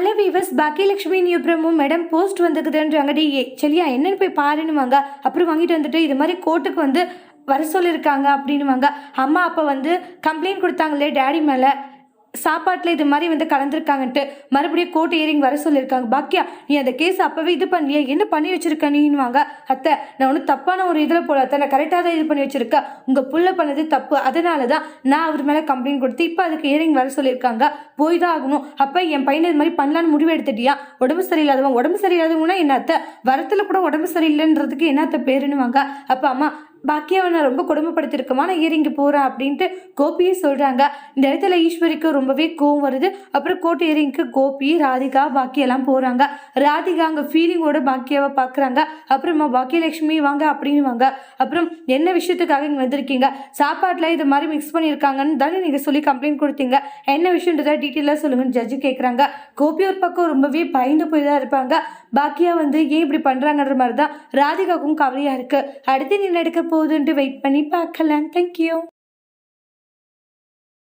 Hello viewers Bhagyalakshmi நியூப்ரமும் madam post வந்துக்குதுன்றாங்க D A சரியா என்னன்னு போய் பாருன்னுவாங்க. அப்புறம் வாங்கிட்டு வந்துட்டு இது மாதிரி கோர்ட்டுக்கு வந்து வர சொல்லியிருக்காங்க அப்படின்னுவாங்க. அம்மா அப்போ வந்து கம்ப்ளைண்ட் கொடுத்தாங்களே டேடி மேலே. சாப்பாட்டில் இது மாதிரி வந்து கலந்துருக்காங்கன்ட்டு மறுபடியும் கோர்ட் ஹியரிங் வர சொல்லியிருக்காங்க பாக்கியா நீ அந்த கேஸ் அப்போவே இது பண்ணலையே என்ன பண்ணி வச்சிருக்க நீன்னுவாங்க? அத்தை நான் ஒன்றும் தப்பான ஒரு இதில் போல அத்தை நான் கரெக்டாக தான் இது பண்ணி வச்சிருக்கேன் உங்கள் புள்ள பண்ணது தப்பு அதனால தான் நான் அவர் மேலே கம்ப்ளைண்ட் கொடுத்து இப்போ அதுக்கு ஹியரிங் வர சொல்லியிருக்காங்க போய் தான் ஆகணும். அப்போ என் பையனை இது மாதிரி பண்ணலான்னு முடிவு எடுத்துட்டியா? உடம்பு சரியில்லாதவன் உடம்பு சரியில்லாதவங்கன்னா என்ன அத்தை? வரத்தில் கூட உடம்பு சரியில்லைன்றதுக்கு என்ன அத்தை பேருன்னுவாங்க. அப்போ அம்மா பாக்கியாவை நான் ரொம்ப கொடுமைப்படுத்திருக்கமா நான் இறங்கி போகிறேன் அப்படின்ட்டு கோபியே சொல்கிறாங்க இந்த இடத்துல ஈஸ்வரிக்கு ரொம்பவே கோவம் வருது. அப்புறம் கோட்டை இறங்கிக்கு கோபி ராதிகா பாக்கியெல்லாம் போகிறாங்க ராதிகா அங்கே ஃபீலிங்கோட பாக்கியாவை பார்க்குறாங்க அப்புறமா பாக்கியலட்சுமி வாங்க அப்படின்னு வாங்க. அப்புறம் என்ன விஷயத்துக்காக இங்கே வந்திருக்கீங்க? சாப்பாட்டில் இது மாதிரி மிக்ஸ் பண்ணியிருக்காங்கன்னு தானே நீங்கள் சொல்லி கம்ப்ளைண்ட் கொடுத்தீங்க. என்ன விஷயன்றதை டீட்டெயிலாக சொல்லுங்கன்னு ஜட்ஜு கேட்குறாங்க கோபி ஒரு பக்கம் ரொம்பவே பயந்து போய் தான் இருப்பாங்க. பாக்கியா வந்து ஏன் இப்படி பண்ணுறாங்கன்ற மாதிரி தான் ராதிகாவுக்கும் கவலையாக இருக்குது அடுத்து நீ நடக்க போகுதுன்ட்டு வெயிட் பண்ணி பார்க்கலாம். தேங்க்யூ